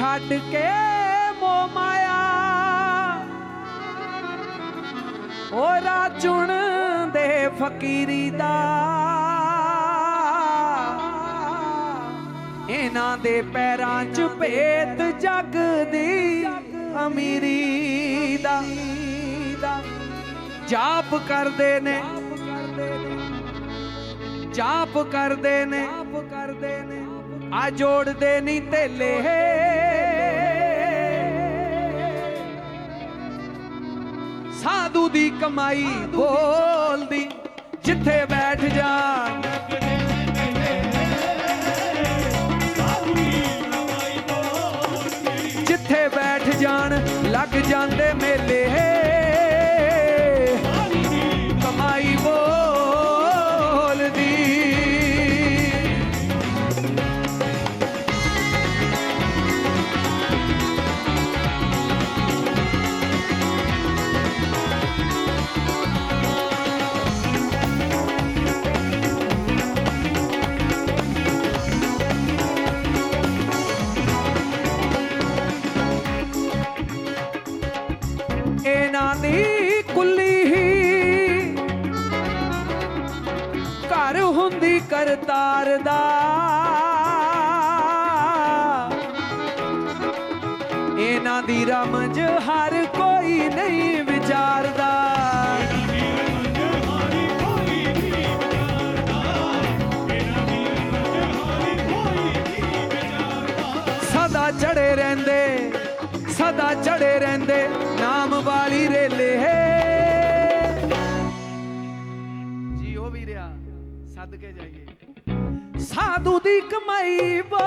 ਛੱਡ ਕੇ ਮੋਹ ਮਾਇਆ। ਓ ਰਾਜੁਣ ਦੇ ਫਕੀਰੀ ਦਾ। ਇਹਨਾਂ ਦੇ ਪੈਰਾਂ 'ਚ ਭੇਤ ਜਗ ਦੀ ਅਮੀਰੀ ਦਾ। ਜਾਪ ਕਰਦੇ ਨੇ। ਜਾਪ ਕਰਦੇ ਨੇ। ਕਰਦੇ ਨੇ ਆ ਜੋੜਦੇ ਨਹੀਂ ਤੇਲੇ ਸਾਧੂ ਦੀ ਕਮਾਈ ਬੋਲਦੀ ਜਿੱਥੇ ਬੈਠ ਜਾ ਹੁੰਦੀ ਕਰਤਾਰ ਦਾ। ਇਹਨਾਂ ਦੀ ਰਮਜ ਹਰ ਕੋਈ ਨਹੀਂ ਵਿਚਾਰਦਾ। ਸਦਾ ਚੜੇ ਰਹਿੰਦੇ, ਸਦਾ ਚੜੇ ਰਹਿੰਦੇ, ਨਾਮ ਵਾਲੀ ਰੇਲੇ ਹੈ। ਸੱਦ ਜਾਈਏ। ਸਾਧੂ ਦੀ ਕਮਾਈ ਬੋ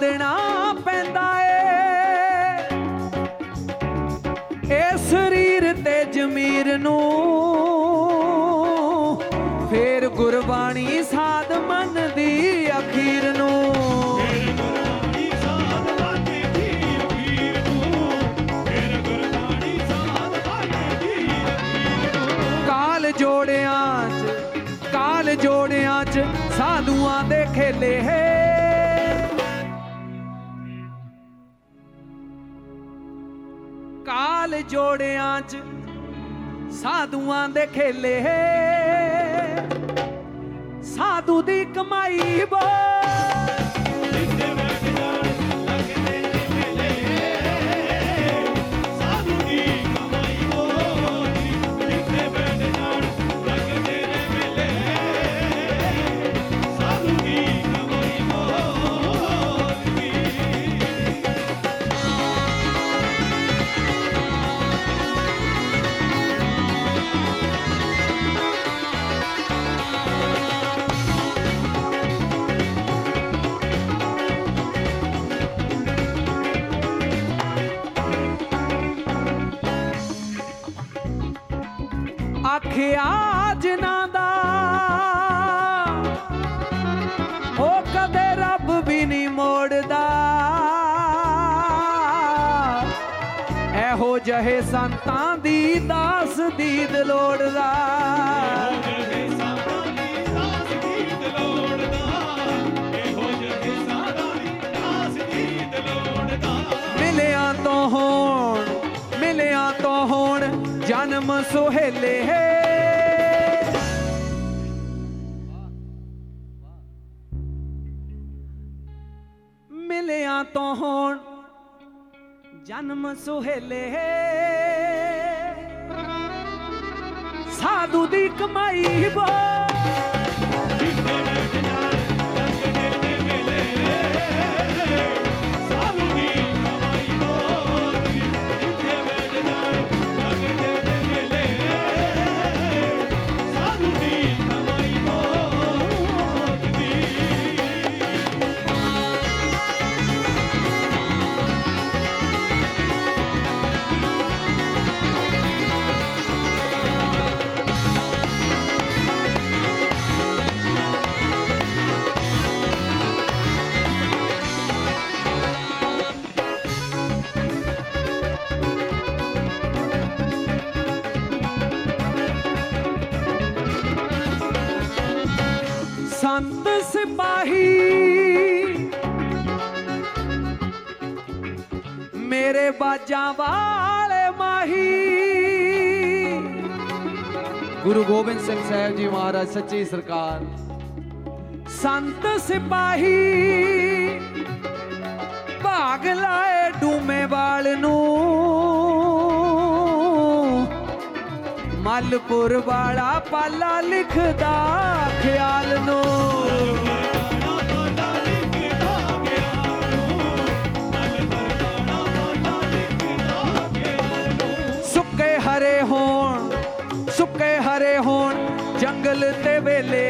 ਦੇਣਾ ਪੈਂਦਾ ਏ। ਇਹ ਸਰੀਰ ਤੇ ਜ਼ਮੀਰ ਨੂੰ, ਫੇਰ ਗੁਰਬਾਣੀ ਸਾਧ ਮਨ ਦੀ ਅਖੀਰ ਨੂੰ। ਕਾਲ ਜੋੜਿਆਂ ਚ, ਕਾਲ ਜੋੜਿਆਂ ਚ ਸਾਧੂਆਂ ਦੇ ਖੇਲੇ ਹੈ। ਕਾਲ ਜੋੜਿਆਂ ਚ ਸਾਧੂਆਂ ਦੇ ਖੇਲੇ। ਸਾਧੂ ਦੀ ਕਮਾਈ ਬੋ ਆਖਿਆ ਜਿਨ੍ਹਾਂ ਦਾ। ਉਹ ਕਦੇ ਰੱਬ ਵੀ ਨਹੀਂ ਮੋੜਦਾ। ਇਹੋ ਜਿਹੇ ਸੰਤਾਂ ਦੀ ਦਾਸ ਦੀਦ ਲੋੜਦਾ ਮਿਲਿਆਂ ਤੋਂ ਹੋਣ, ਮਿਲਿਆਂ ਤੋਂ ਹੋਣ ਜਨਮ ਸੁਹੇਲੇ। ਮਿਲਿਆ ਤੋਂ ਹੋਣ ਜਨਮ ਸੁਹੇਲੇ। ਸਾਧੂ ਦੀ ਕਮਾਈ ਬੋ ਨਗਰਾਂ ਵਾਲੇ ਮਾਹੀ। ਗੁਰੂ ਗੋਬਿੰਦ ਸਿੰਘ ਸਾਹਿਬ ਜੀ ਮਹਾਰਾਜ, ਸੱਚੀ ਸਰਕਾਰ। ਸੰਤ ਸਿਪਾਹੀ। ਭਾਗ ਲਾਏ ਡੂਮੇ ਵਾਲ ਨੂੰ। ਮਲਪੁਰ ਵਾਲਾ ਪਾਲਾ ਲਿਖਦਾ ਖਿਆਲ ਜੰਗਲ ਤੇ ਵੇਲੇ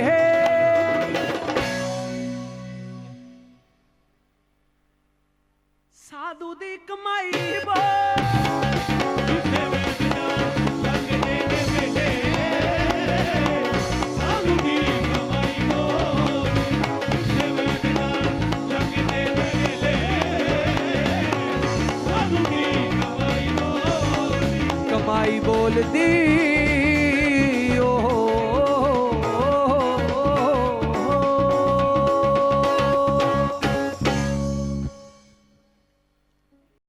ਸਾਧੂ ਦੀ ਕਮਾਈ ਬੋ ਕਮਾਈ ਬੋਲਦੀ।